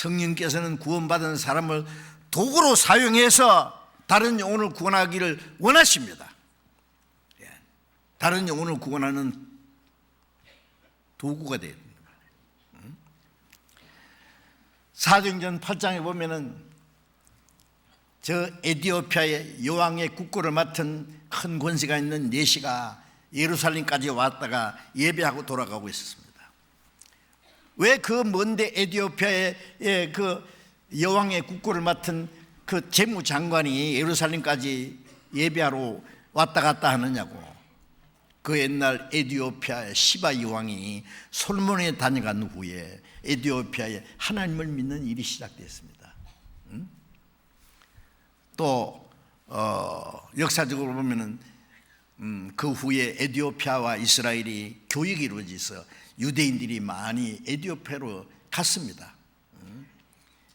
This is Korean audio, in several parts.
성령께서는 구원받은 사람을 도구로 사용해서 다른 영혼을 구원하기를 원하십니다. 예. 다른 영혼을 구원하는 도구가 되는 거예요. 사도행전 8장에 보면은 저 에디오피아의 여왕의 국고를 맡은 큰 권세가 있는 네시가 예루살렘까지 왔다가 예배하고 돌아가고 있었습니다. 왜 그 먼데 에디오피아의 예, 그 여왕의 국고를 맡은 그 재무장관이 예루살렘까지 예배하러 왔다 갔다 하느냐고. 그 옛날 에디오피아의 시바 여왕이 솔몬에 다녀간 후에 에디오피아에 하나님을 믿는 일이 시작됐습니다. 음? 또 어, 역사적으로 보면은 음, 그 후에 에디오피아와 이스라엘이 교육이 이루어져서 유대인들이 많이 에디오피아로 갔습니다. 음?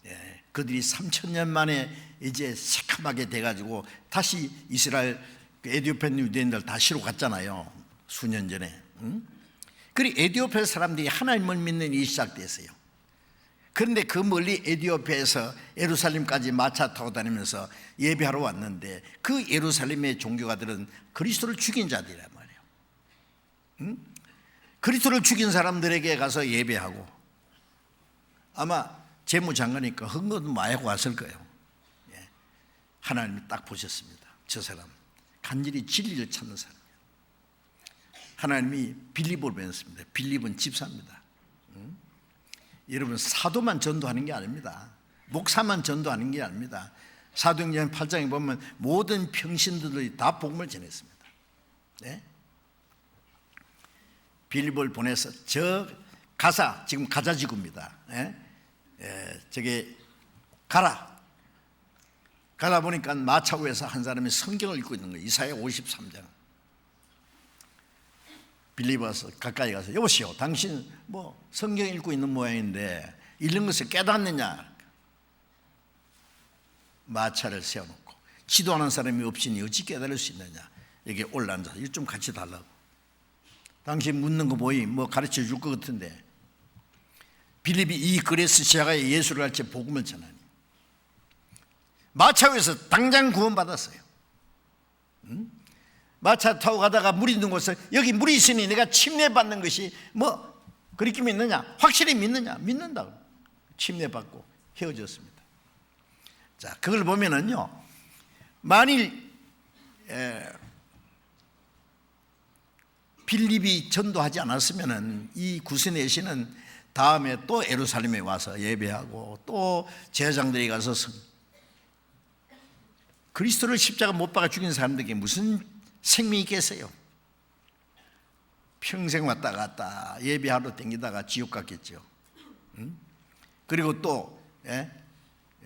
예, 그들이 3천 년 만에 이제 새카맣게 돼가지고 다시 이스라엘 그 에디오피아 유대인들 다시로 갔잖아요. 수년 전에. 음? 그리고 에디오피아 사람들이 하나님을 믿는 일이 시작됐어요. 그런데 그 멀리 에디오피아에서 예루살렘까지 마차 타고 다니면서 예배하러 왔는데 그 예루살렘의 종교가들은 그리스도를 죽인 자들이란 말이에요. 응? 그리스도를 죽인 사람들에게 가서 예배하고 아마 재무장관이니까 흥건 마하고 왔을 거예요. 예. 하나님이 딱 보셨습니다. 저 사람 간절히 진리를 찾는 사람이에요. 하나님이 빌립을 보냈습니다. 빌립은 집사입니다. 여러분 사도만 전도하는 게 아닙니다. 목사만 전도하는 게 아닙니다. 사도행전 8장에 보면 모든 평신들이 다 복음을 전했습니다. 네? 빌립을 보내서 저 가사 지금 가자지구입니다. 네? 예, 저게 가라. 가다 보니까 마차고에서 한 사람이 성경을 읽고 있는 거예요. 이사야 53장. 와서 가까이 가서 여보시오. 당신 뭐 성경 읽고 있는 모양인데 읽는 것을 깨닫느냐? 마차를 세워놓고 지도하는 사람이 없으니 어찌 깨달을 수 있느냐? 여기 올라앉아서 이거 좀 같이 달라고. 당신 묻는 거 보이? 뭐 가르쳐 줄 것 같은데. 빌립이 이 그레스 시아가의 예수를 할지 복음을 전하니. 마차에서 당장 구원받았어요. 응? 마차 타고 가다가 물이 있는 곳에 여기 물이 있으니 내가 침례받는 것이 뭐 그렇게 믿느냐? 확실히 믿느냐? 믿는다. 침례받고 헤어졌습니다. 자, 그걸 보면은요. 만일 에, 빌립이 전도하지 않았으면은 이 구스네 씨는 다음에 또 에루살렘에 와서 예배하고 또 제사장들이 가서 그리스도를 십자가 못 박아 죽인 사람들에게 무슨 생명이 있겠어요? 평생 왔다 갔다 예배하러 댕기다가 지옥 갔겠죠. 응? 그리고 또 예?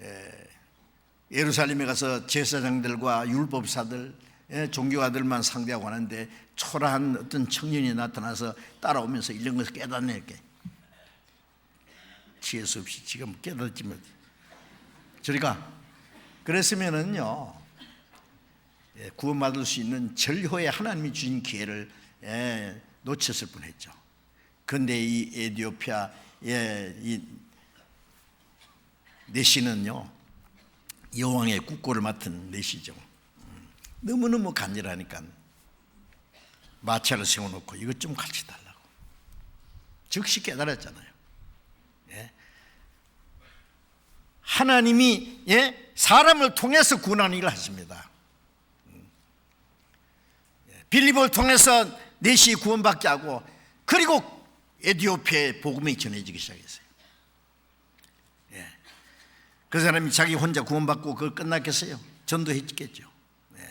예, 루살렘에 가서 제사장들과 율법사들, 예, 종교가들만 상대하고 하는데 초라한 어떤 청년이 나타나서 따라오면서 이런 것을 깨닫네 이렇게 지혜 수 없이 지금 깨닫지만 저리가 그랬으면은요 예, 구원받을 수 있는 절호에 하나님이 주신 기회를 예, 놓쳤을 뻔했죠. 그런데 이 에디오피아 이 내시는요 여왕의 국고를 맡은 내시죠. 음, 너무너무 간절하니까 마차를 세워놓고 이것 좀 같이 달라고 즉시 깨달았잖아요. 예. 하나님이 예? 사람을 통해서 구원하는 일을 하십니다. 음. 예, 빌립을 통해서 내시 구원받게 하고 그리고 에디오피아의 복음이 전해지기 시작했어요. 예. 그 사람이 자기 혼자 구원받고 그걸 끝났겠어요? 전도했겠죠. 예.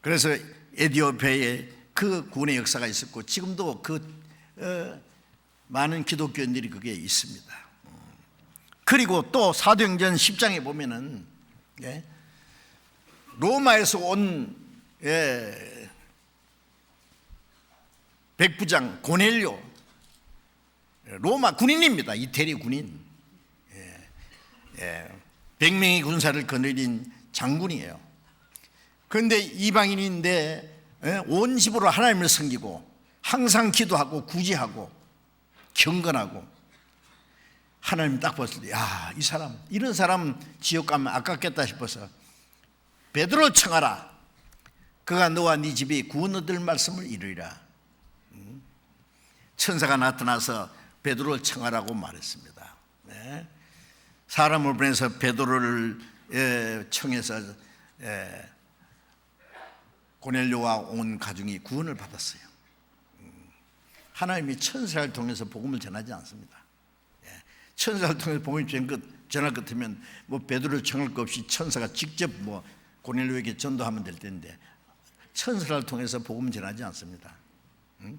그래서 에디오피아에 그 구원의 역사가 있었고 지금도 그 어, 많은 기독교인들이 그게 있습니다. 그리고 또 사도행전 10장에 보면은 예, 로마에서 온 예, 백부장 고넬료 로마 군인입니다. 이태리 군인. 예, 예, 100명의 군사를 거느린 장군이에요. 그런데 이방인인데 예, 온 집으로 하나님을 섬기고 항상 기도하고 구제하고 경건하고 하나님 딱 봤을 때, 야, 이 사람, 이런 사람 지옥 가면 아깝겠다 싶어서 베드로 청하라. 그가 너와 네 집이 구원 얻을 말씀을 이루리라. 음. 천사가 나타나서 베드로를 청하라고 말했습니다. 네. 사람을 보내서 베드로를 예, 청해서 예, 고넬료와 온 가중이 구원을 받았어요. 음. 하나님이 천사를 통해서 복음을 전하지 않습니다. 예, 천사를 통해서 복음을 전할 것 같으면 뭐 베드로를 청할 것 없이 천사가 직접 뭐 고넬료에게 전도하면 될 텐데 천사를 통해서 복음 전하지 않습니다. 음?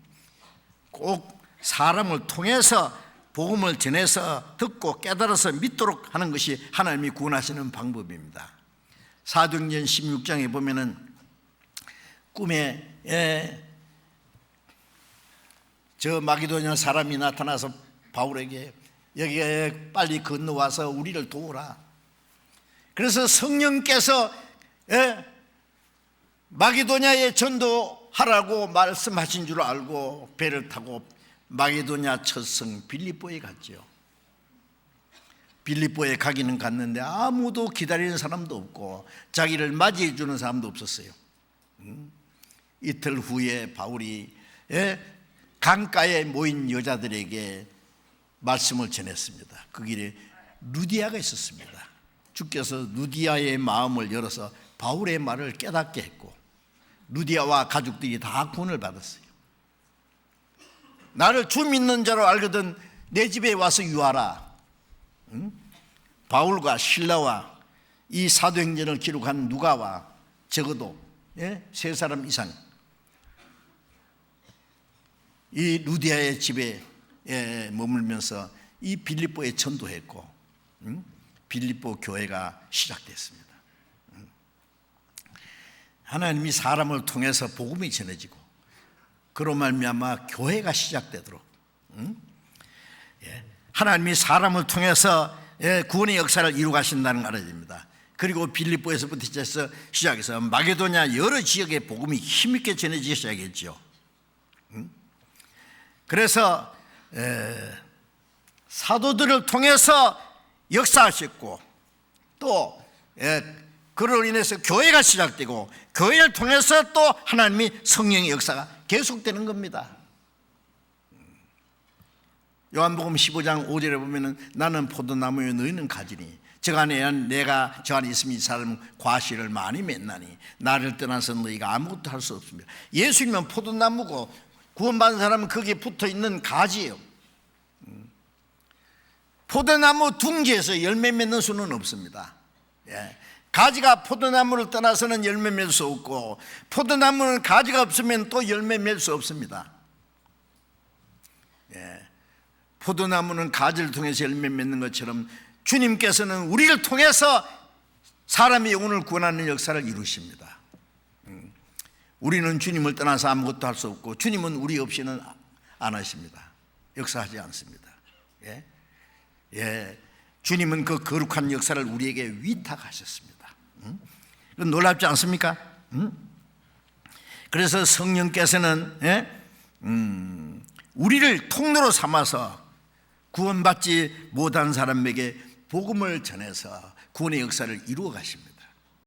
꼭 사람을 통해서 복음을 전해서 듣고 깨달아서 믿도록 하는 것이 하나님이 구원하시는 방법입니다. 사도행전 16장에 보면은 꿈에 예, 저 마기도냐 사람이 나타나서 바울에게 여기에 빨리 건너와서 우리를 도우라. 그래서 성령께서 예, 마기도냐에 전도하라고 말씀하신 줄 알고 배를 타고 마게도냐 첫성 빌립보에 갔지요. 빌립보에 가기는 갔는데 아무도 기다리는 사람도 없고 자기를 맞이해 주는 사람도 없었어요. 음? 이틀 후에 바울이 예? 강가에 모인 여자들에게 말씀을 전했습니다. 그 길에 루디아가 있었습니다. 주께서 루디아의 마음을 열어서 바울의 말을 깨닫게 했고 루디아와 가족들이 다 구원을 받았어요. 나를 주 믿는 자로 알거든 내 집에 와서 유하라. 응? 바울과 신라와 이 사도행전을 기록한 누가와 적어도 예? 세 사람 이상 이 루디아의 집에 예, 머물면서 이 빌립보에 전도했고 응? 빌립보 교회가 시작됐습니다. 응? 하나님이 사람을 통해서 복음이 전해지고 그로 말미암아 교회가 시작되도록 응? 예. 하나님이 사람을 통해서 예, 구원의 역사를 이루가신다는 됩니다. 그리고 빌립보에서부터 시작해서 마게도냐 여러 지역의 복음이 힘있게 전해지기 시작했죠. 응? 그래서 에, 사도들을 통해서 역사하셨고 또 에, 그로 인해서 교회가 시작되고 교회를 통해서 또 하나님이 성령의 역사가 계속되는 겁니다. 요한복음 15장 5절에 보면은 나는 포도나무에 너희는 가지니 저 안에 내가 저 안에 있으면 이 사람은 과실을 많이 맺나니 나를 떠나서 너희가 아무것도 할 수 없습니다. 예수님은 포도나무고 구원받은 사람은 거기에 붙어 있는 가지예요. 음. 포도나무 둥지에서 열매 맺는 수는 없습니다. 예. 가지가 포도나무를 떠나서는 열매 맺을 수 없고 포도나무는 가지가 없으면 또 열매 맺을 수 없습니다. 예. 포도나무는 가지를 통해서 열매 맺는 것처럼 주님께서는 우리를 통해서 사람의 영혼을 구원하는 역사를 이루십니다. 음. 우리는 주님을 떠나서 아무것도 할 수 없고 주님은 우리 없이는 안 하십니다. 역사하지 않습니다. 예. 예. 주님은 그 거룩한 역사를 우리에게 위탁하셨습니다. 음? 놀랍지 않습니까? 음? 그래서 성령께서는 예? 음, 우리를 통로로 삼아서 구원받지 못한 사람에게 복음을 전해서 구원의 역사를 이루어 가십니다.